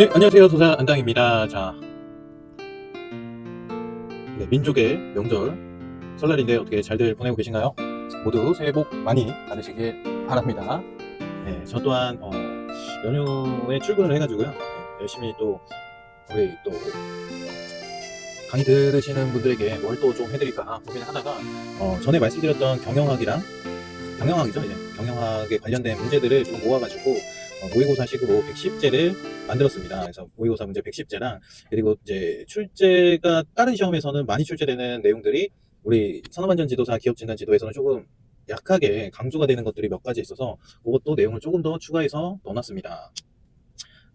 네, 안녕하세요. 도사 안당입니다. 자, 네, 민족의 명절 설날인데 어떻게 잘들 보내고 계신가요? 모두 새해 복 많이 받으시길 바랍니다. 네, 저 또한 어, 연휴에 출근을 해가지고요. 네, 열심히 또 우리 또 강의 들으시는 분들에게 뭘 또 좀 해드릴까 고민을 하다가 어, 전에 말씀드렸던 경영학이랑 경영학이죠 이제 경영학에 관련된 문제들을 좀 모아가지고 어, 모의고사식으로 110제를 만들었습니다. 그래서 모의고사 문제 110제랑 그리고 이제 출제가 다른 시험에서는 많이 출제되는 내용들이 우리 산업안전 지도사 기업 진단 지도에서는 조금 약하게 강조가 되는 것들이 몇 가지 있어서 그것도 내용을 조금 더 추가해서 넣어놨습니다.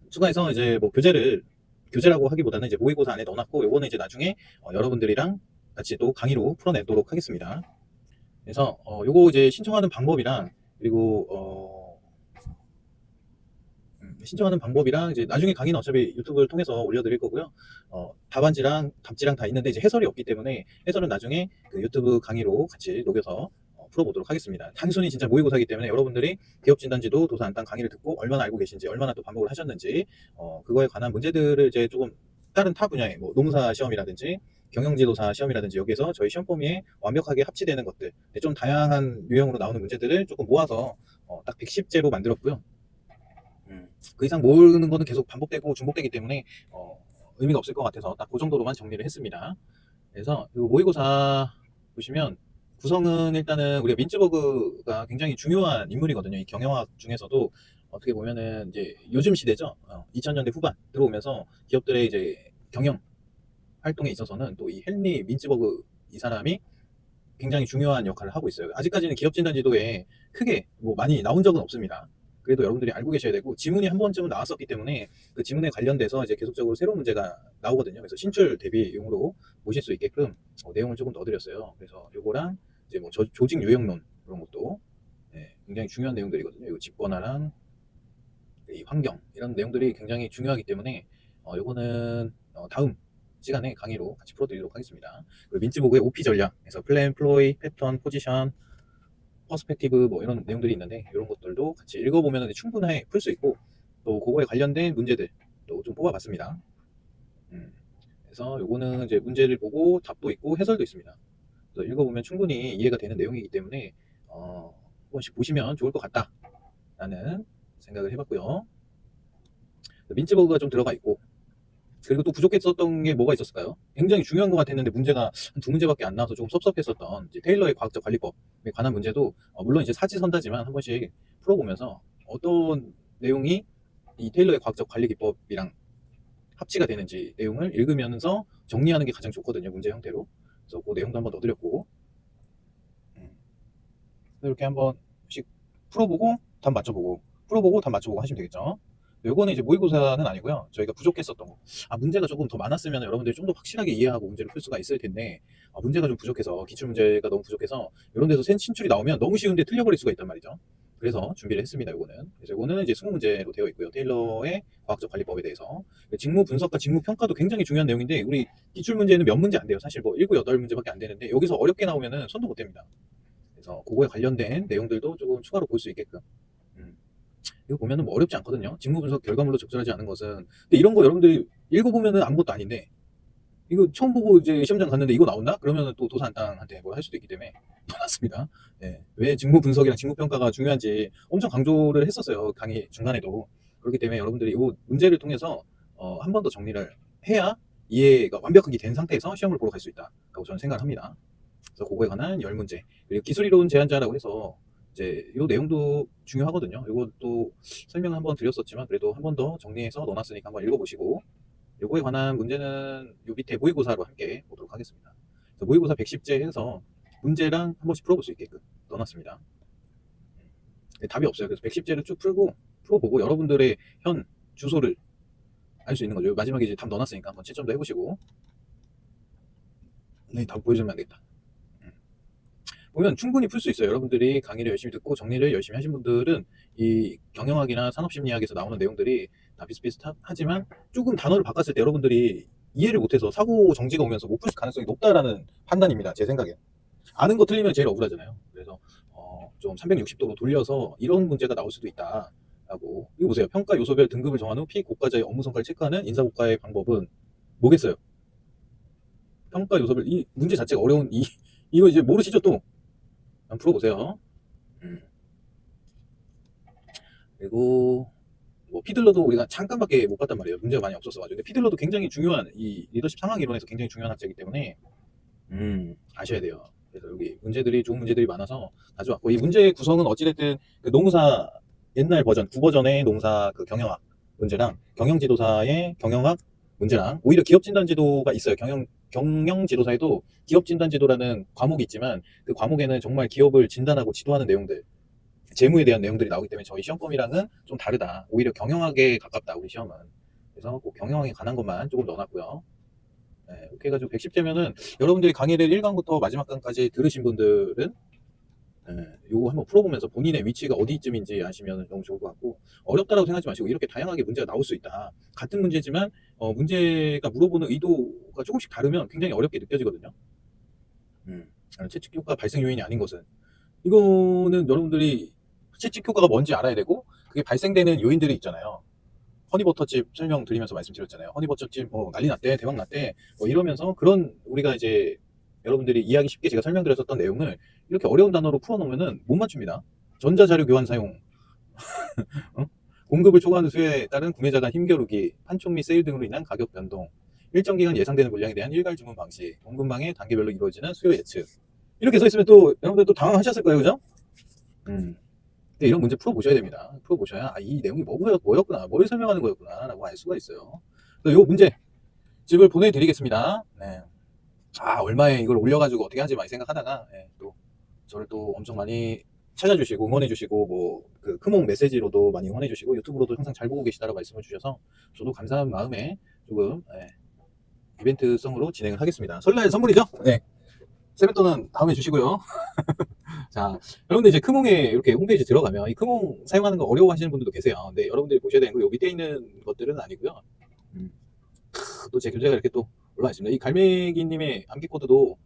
추가해서 이제 뭐 교재를 교재라고 하기보다는 이제 모의고사 안에 넣어놨고 요거는 이제 나중에 어, 여러분들이랑 같이 또 강의로 풀어내도록 하겠습니다. 그래서 어, 요거 이제 신청하는 방법이랑 그리고 어, 음, 신청하는 방법이랑 이제 나중에 강의는 어차피 유튜브를 통해서 올려드릴 거고요. 어, 답안지랑 답지랑 다 있는데 이제 해설이 없기 때문에 해설은 나중에 그 유튜브 강의로 같이 녹여서 어, 풀어보도록 하겠습니다. 단순히 진짜 모의고사이기 때문에 여러분들이 기업 진단지도 도서 안단 강의를 듣고 얼마나 알고 계신지 얼마나 또 반복을 하셨는지 어, 그거에 관한 문제들을 이제 조금 다른 타 분야의 뭐 농사 시험이라든지 경영지도사 시험이라든지 여기에서 저희 시험 범위에 완벽하게 합치되는 것들 좀 다양한 유형으로 나오는 문제들을 조금 모아서 어, 딱 110제로 만들었고요. 음, 그 이상 모으는 거는 계속 반복되고 중복되기 때문에 어, 의미가 없을 것 같아서 딱 그 정도로만 정리를 했습니다. 그래서 이 모의고사 보시면 구성은 일단은 우리가 민츠버그가 굉장히 중요한 인물이거든요. 이 경영학 중에서도 어떻게 보면은 이제 요즘 시대죠. 2000년대 후반 들어오면서 기업들의 이제 경영 활동에 있어서는 또 이 헨리 민츠버그 이 사람이 굉장히 중요한 역할을 하고 있어요. 아직까지는 기업 진단 지도에 크게 뭐 많이 나온 적은 없습니다. 그래도 여러분들이 알고 계셔야 되고 지문이 한 번쯤은 나왔었기 때문에 그 지문에 관련돼서 이제 계속적으로 새로운 문제가 나오거든요. 그래서 신출 대비용으로 보실 수 있게끔 어, 내용을 조금 넣어드렸어요. 그래서 요거랑 이제 뭐 저- 조직 요약론 그런 것도 예, 굉장히 중요한 내용들이거든요. 이 집권화랑 이 환경 이런 내용들이 굉장히 중요하기 때문에 어, 요거는 어, 다음 시간에 강의로 같이 풀어드리도록 하겠습니다. 그리고 민츠보그의 OP 전략, 그래서 플랜, 플로이, 패턴, 포지션, 퍼스펙티브 뭐 이런 내용들이 있는데 이런 것들도 같이 읽어보면 충분히 풀 수 있고 또 그거에 관련된 문제들 또 좀 뽑아봤습니다. 음, 그래서 요거는 이제 문제를 보고 답도 있고 해설도 있습니다. 그래서 읽어보면 충분히 이해가 되는 내용이기 때문에 어, 한 번씩 보시면 좋을 것 같다 라는 생각을 해봤고요. 민츠버그가 좀 들어가 있고 그리고 또 부족했었던 게 뭐가 있었을까요? 굉장히 중요한 것 같았는데 문제가 한 두 문제밖에 안 나와서 조금 섭섭했었던 테일러의 과학적 관리법에 관한 문제도 어, 물론 이제 사지선다지만 한 번씩 풀어보면서 어떤 내용이 이 테일러의 과학적 관리 기법이랑 합치가 되는지 내용을 읽으면서 정리하는 게 가장 좋거든요 문제 형태로 그래서 그 내용도 한번 넣어드렸고 음. 이렇게 한 번씩 풀어보고 답 맞춰보고 풀어보고 답 맞춰보고 하시면 되겠죠 요거는 이제 모의고사는 아니고요. 저희가 부족했었던 거. 아, 문제가 조금 더 많았으면 여러분들이 좀 더 확실하게 이해하고 문제를 풀 수가 있을 텐데, 아, 문제가 좀 부족해서, 기출문제가 너무 부족해서, 이런 데서 센 신출이 나오면 너무 쉬운데 틀려버릴 수가 있단 말이죠. 그래서 준비를 했습니다, 요거는. 그래서 요거는 이제 20문제로 되어 있고요. 테일러의 과학적 관리법에 대해서. 직무 분석과 직무 평가도 굉장히 중요한 내용인데, 우리 기출 문제는 몇 문제 안 돼요. 사실 뭐 7, 8문제밖에 안 되는데, 여기서 어렵게 나오면은 손도 못 댑니다. 그래서 그거에 관련된 내용들도 조금 추가로 볼 수 있게끔. 음. 이거 보면은 뭐 어렵지 않거든요. 직무 분석 결과물로 적절하지 않은 것은. 근데 이런 거 여러분들이 읽어보면은 아무것도 아닌데, 이거 처음 보고 이제 시험장 갔는데 이거 나온다? 그러면은 또 도산땅한테 뭘할 수도 있기 때문에 놀랐습니다. 예. 왜 직무 분석이랑 직무 평가가 중요한지 엄청 강조를 했었어요. 강의 중간에도. 그렇기 때문에 여러분들이 이 문제를 통해서 어, 한 번 더 정리를 해야 이해가 완벽하게 된 상태에서 시험을 보러 갈 수 있다라고 저는 생각을 합니다. 그래서 그거에 관한 10문제. 그리고 기술이론 제한자라고 해서 이제 이 내용도 중요하거든요. 이것도 설명을 한번 드렸었지만 그래도 한 번 더 정리해서 넣어놨으니까 한번 읽어보시고 요거에 관한 문제는 요 밑에 모의고사로 함께 보도록 하겠습니다. 모의고사 110제 해서 문제랑 한 번씩 풀어볼 수 있게끔 넣어놨습니다. 네, 답이 없어요. 그래서 110제를 쭉 풀고 풀어보고 여러분들의 현 주소를 알 수 있는 거죠. 마지막에 이제 답 넣어놨으니까 한번 채점도 해보시고 네, 답 보여주면 안 되겠다. 음. 보면 충분히 풀 수 있어요. 여러분들이 강의를 열심히 듣고 정리를 열심히 하신 분들은 이 경영학이나 산업심리학에서 나오는 내용들이 다 비슷비슷하지만 조금 단어를 바꿨을 때 여러분들이 이해를 못해서 사고 정지가 오면서 못 풀 가능성이 높다라는 판단입니다. 제 생각에. 아는 거 틀리면 제일 억울하잖아요. 그래서 어, 좀 360도로 돌려서 이런 문제가 나올 수도 있다. 하고 이거 보세요. 평가 요소별 등급을 정한 후 피고가자의 업무 성과를 체크하는 인사고가의 방법은 뭐겠어요? 평가 요소별 이 문제 자체가 어려운 이 이거 이제 모르시죠 또? 한번 풀어보세요. 음. 그리고 뭐 피들러도 우리가 잠깐밖에 못 봤단 말이에요. 문제가 많이 없었어가지고. 근데 피들러도 굉장히 중요한 이 리더십 상황 이론에서 굉장히 중요한 학자이기 때문에 음 아셔야 돼요. 그래서 여기 문제들이 좋은 문제들이 많아서 가져왔고 이 문제의 구성은 어찌됐든 그 농사 옛날 버전 9버전의 농사 그 경영학 문제랑 경영지도사의 경영학 문제랑 오히려 기업진단지도가 있어요. 경영 경영지도사에도 기업진단지도라는 과목이 있지만 그 과목에는 정말 기업을 진단하고 지도하는 내용들 재무에 대한 내용들이 나오기 때문에 저희 시험범위랑은 좀 다르다. 오히려 경영학에 가깝다, 우리 시험은. 그래서 꼭 경영학에 관한 것만 조금 넣어놨고요. 네, 이렇게 해가지고 110제면은 여러분들이 강의를 1강부터 마지막 강까지 들으신 분들은 네, 요거 한번 풀어보면서 본인의 위치가 어디쯤인지 아시면 너무 좋을 것 같고 어렵다라고 생각하지 마시고 이렇게 다양하게 문제가 나올 수 있다. 같은 문제지만 어, 문제가 물어보는 의도가 조금씩 다르면 굉장히 어렵게 느껴지거든요. 음, 채찍 효과 발생 요인이 아닌 것은 이거는 여러분들이 채찍 효과가 뭔지 알아야 되고 그게 발생되는 요인들이 있잖아요. 허니버터칩 설명드리면서 말씀드렸잖아요. 허니버터칩 뭐 난리 났대, 대박 났대, 뭐 이러면서 그런 우리가 이제 여러분들이 이해하기 쉽게 제가 설명드렸었던 내용을 이렇게 어려운 단어로 풀어놓으면은 못 맞춥니다. 전자자료 교환 사용, 어? 공급을 초과하는 수요에 따른 구매자 간 힘겨루기, 판촉 및 세일 등으로 인한 가격 변동, 일정 기간 예상되는 물량에 대한 일괄 주문 방식, 공급망의 단계별로 이루어지는 수요 예측. 이렇게 써 있으면 또 여러분들 또 당황하셨을 거예요, 그죠? 음. 근데 이런 문제 풀어보셔야 됩니다. 풀어보셔야 아, 이 내용이 뭐였, 뭐였구나, 뭘 설명하는 거였구나라고 알 수가 있어요. 요 문제 집을 보내드리겠습니다. 네. 아 얼마에 이걸 올려가지고 어떻게 하지 많이 생각하다가 예, 또 저를 또 엄청 많이 찾아주시고 응원해주시고 뭐그 크몽 메시지로도 많이 응원해주시고 유튜브로도 항상 잘 보고 계시다고 말씀을 주셔서 저도 감사한 마음에 조금 예, 이벤트성으로 진행을 하겠습니다. 설날 선물이죠? 네. 세멘토는 다음에 주시고요. 자, 여러분들 이제 크몽에 이렇게 홈페이지 들어가면 이 크몽 사용하는 거 어려워하시는 분들도 계세요. 근데 여러분들이 보셔야 되는 거요 밑에 있는 것들은 아니고요. 음. 또제 교재가 이렇게 또 올라와 있습니다. 이 갈매기님의 암기 코드도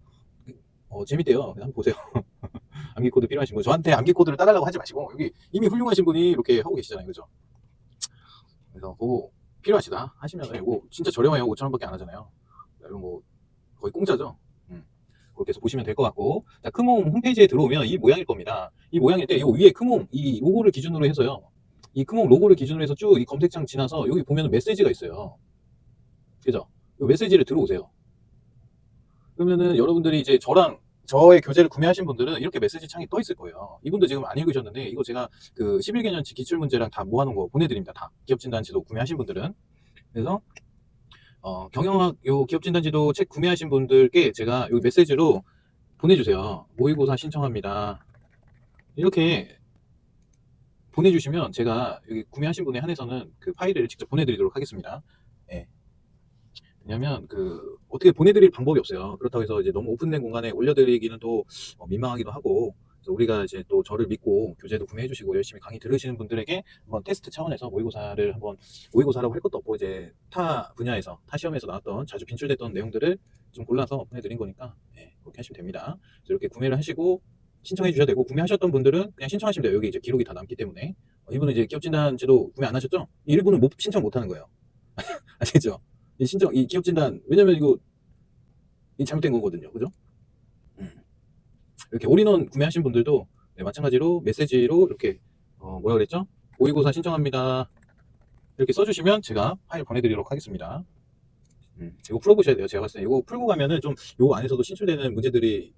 어, 재밌대요. 한번 보세요. 암기 코드 필요하신 분 저한테 암기 코드를 따달라고 하지 마시고 여기 이미 훌륭하신 분이 이렇게 하고 계시잖아요, 그죠? 그래서 그거 필요하시다 하시면 이거 진짜 저렴해요. 5천 원밖에 안 하잖아요. 이거 뭐 거의 공짜죠. 음. 그렇게 해서 보시면 될 것 같고 자 크몽 홈페이지에 들어오면 이 모양일 겁니다. 이 모양일 때 이 위에 크몽 이 로고를 기준으로 해서요. 이 크몽 로고를 기준으로 해서 쭉 이 검색창 지나서 여기 보면 메시지가 있어요. 그죠? 이 메시지를 들어오세요. 그러면은 여러분들이 이제 저랑 저의 교재를 구매하신 분들은 이렇게 메시지 창이 떠 있을 거예요. 이분도 지금 안 읽으셨는데 이거 제가 그 11개년치 기출 문제랑 다 모아놓은 거 보내드립니다. 다 기업 진단 지도 구매하신 분들은 그래서 어, 경영학 요 기업 진단 지도 책 구매하신 분들께 제가 요 메시지로 보내주세요. 모의고사 신청합니다. 이렇게 보내주시면 제가 여기 구매하신 분에 한해서는 그 파일을 직접 보내드리도록 하겠습니다. 예. 왜냐면 그 어떻게 보내드릴 방법이 없어요. 그렇다고 해서 이제 너무 오픈된 공간에 올려드리기는 또 어, 민망하기도 하고 우리가 이제 또 저를 믿고 교재도 구매해 주시고 열심히 강의 들으시는 분들에게 한번 테스트 차원에서 모의고사를 한번 모의고사라고 할 것도 없고 이제 타 분야에서 타 시험에서 나왔던 자주 빈출됐던 내용들을 좀 골라서 보내드린 거니까 예, 그렇게 하시면 됩니다. 이렇게 구매를 하시고 신청해 주셔도 되고 구매하셨던 분들은 그냥 신청하시면 돼요. 여기 이제 기록이 다 남기 때문에 어, 이분은 이제 기업 진단지도 구매 안 하셨죠? 일부는 못 신청 못 하는 거예요. 아시겠죠? 이 신청 이 기업 진단 왜냐면 이거 이 잘못된 거거든요. 그죠? 음. 이렇게 올인원 구매하신 분들도 네, 마찬가지로 메시지로 이렇게 어, 뭐라 그랬죠? 모의고사 신청합니다. 이렇게 써주시면 제가 파일 보내드리도록 하겠습니다. 음, 이거 풀어보셔야 돼요. 제가 봤을 때 이거 풀고 가면은 좀 요 안에서도 신출되는 문제들이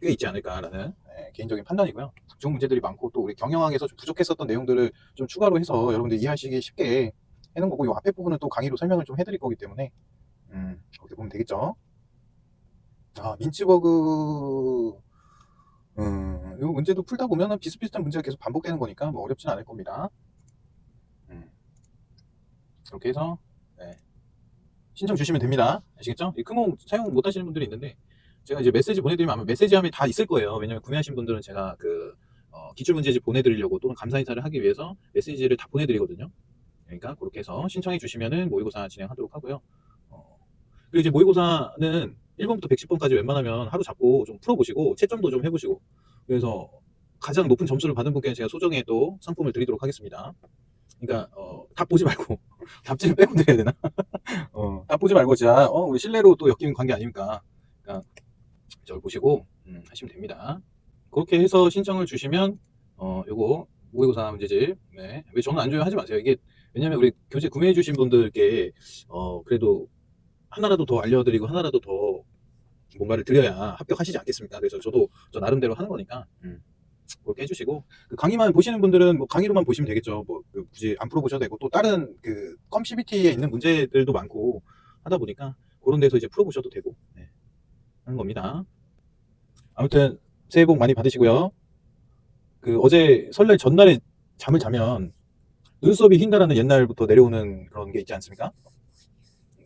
꽤 있지 않을까라는 네, 개인적인 판단이고요. 좋은 문제들이 많고 또 우리 경영학에서 좀 부족했었던 내용들을 좀 추가로 해서 여러분들 이해하시기 쉽게 해놓은 거고 요 앞에 부분은 또 강의로 설명을 좀 해드릴 거기 때문에 음, 그렇게 보면 되겠죠. 아 민츠버그 음, 요 문제도 풀다 보면은 비슷비슷한 문제가 계속 반복되는 거니까 뭐 어렵진 않을 겁니다. 음, 이렇게 해서 네, 신청 주시면 됩니다. 아시겠죠? 이 크몽 사용 못 하시는 분들이 있는데 제가 이제 메시지 보내드리면 아마 메시지 함에 다 있을 거예요. 왜냐면 구매하신 분들은 제가 그 어, 기출 문제집 보내드리려고 또는 감사 인사를 하기 위해서 메시지를 다 보내드리거든요. 그러니까 그렇게 해서 신청해 주시면은 모의고사 진행하도록 하고요. 어, 그리고 이제 모의고사는 1번부터 110번까지 웬만하면 하루 잡고 좀 풀어보시고 채점도 좀 해보시고 그래서 가장 높은 점수를 받은 분께 제가 소정의 또 상품을 드리도록 하겠습니다. 그러니까 어, 답 보지 말고 답지를 빼고 드려야 되나? 어, 답 보지 말고 진짜 어, 우리 신뢰로 또 엮이는 관계 아닙니까? 그러니까 저를 보시고 음, 하시면 됩니다. 그렇게 해서 신청을 주시면 어, 요거 모의고사 문제집 네. 왜 저는 안 줘요 하지 마세요. 이게 왜냐면 우리 교재 구매해 주신 분들께 어, 그래도 하나라도 더 알려드리고 하나라도 더 뭔가를 드려야 합격하시지 않겠습니까? 그래서 저도 저 나름대로 하는 거니까 음, 그렇게 해주시고 그 강의만 보시는 분들은 뭐 강의로만 보시면 되겠죠. 뭐 그 굳이 안 풀어보셔도 되고 또 다른 그 컴CBT에 있는 문제들도 많고 하다 보니까 그런 데서 이제 풀어보셔도 되고 네, 하는 겁니다. 아무튼 새해 복 많이 받으시고요. 그 어제 설날 전날에 잠을 자면 눈썹이 휜다라는 옛날부터 내려오는 그런 게 있지 않습니까?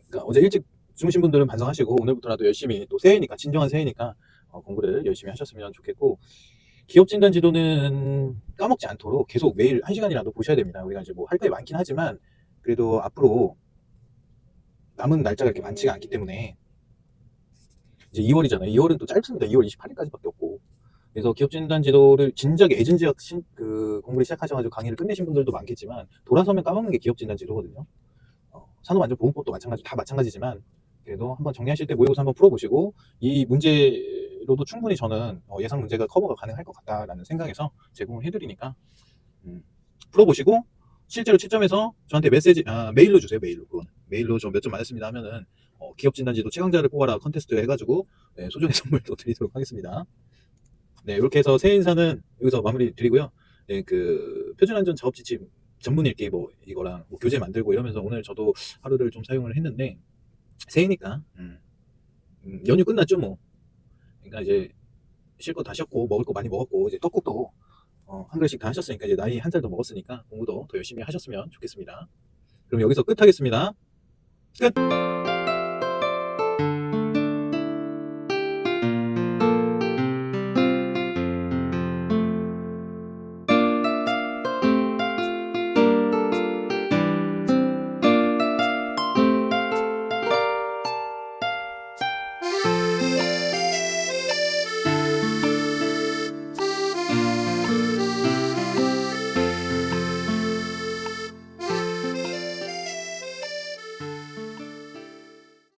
그러니까 어제 일찍 주무신 분들은 반성하시고 오늘부터라도 열심히 또 새해니까 진정한 새해니까 어, 공부를 열심히 하셨으면 좋겠고 기업 진단 지도는 까먹지 않도록 계속 매일 한 시간이라도 보셔야 됩니다. 우리가 이제 뭐 할 게 많긴 하지만 그래도 앞으로 남은 날짜가 이렇게 많지가 않기 때문에 이제 2월이잖아요. 2월은 또 짧습니다. 2월 28일까지밖에 없고. 그래서 기업 진단 지도를 진작에 애진지학 신- 그 공부를 시작하셔가지고 강의를 끝내신 분들도 많겠지만 돌아서면 까먹는 게 기업 진단 지도거든요. 어, 산업안전보험법도 마찬가지, 다 마찬가지지만 그래도 한번 정리하실 때 모의고사 한번 풀어보시고 이 문제로도 충분히 저는 어, 예상 문제가 커버가 가능할 것 같다라는 생각에서 제공을 해드리니까 음, 풀어보시고 실제로 채점해서 저한테 메시지 아, 메일로 주세요 메일로 그건 메일로 저몇점 맞았습니다 하면은 어, 기업 진단지도 최강자를 뽑아라 컨테스트 해가지고 네, 소정의 선물도 드리도록 하겠습니다. 네 이렇게 해서 새해 인사는 여기서 마무리 드리고요. 네, 그 표준 안전 작업 지침 전문 읽기 뭐 이거랑 뭐 교재 만들고 이러면서 오늘 저도 하루를 좀 사용을 했는데 새해니까 음, 음, 연휴 끝났죠 뭐. 그러니까 이제 쉴거다 쉬었고 먹을 거 많이 먹었고 이제 떡국도 어, 한 그릇씩 다 하셨으니까 이제 나이 한 살 더 먹었으니까 공부도 더 열심히 하셨으면 좋겠습니다. 그럼 여기서 끝 하겠습니다. 끝.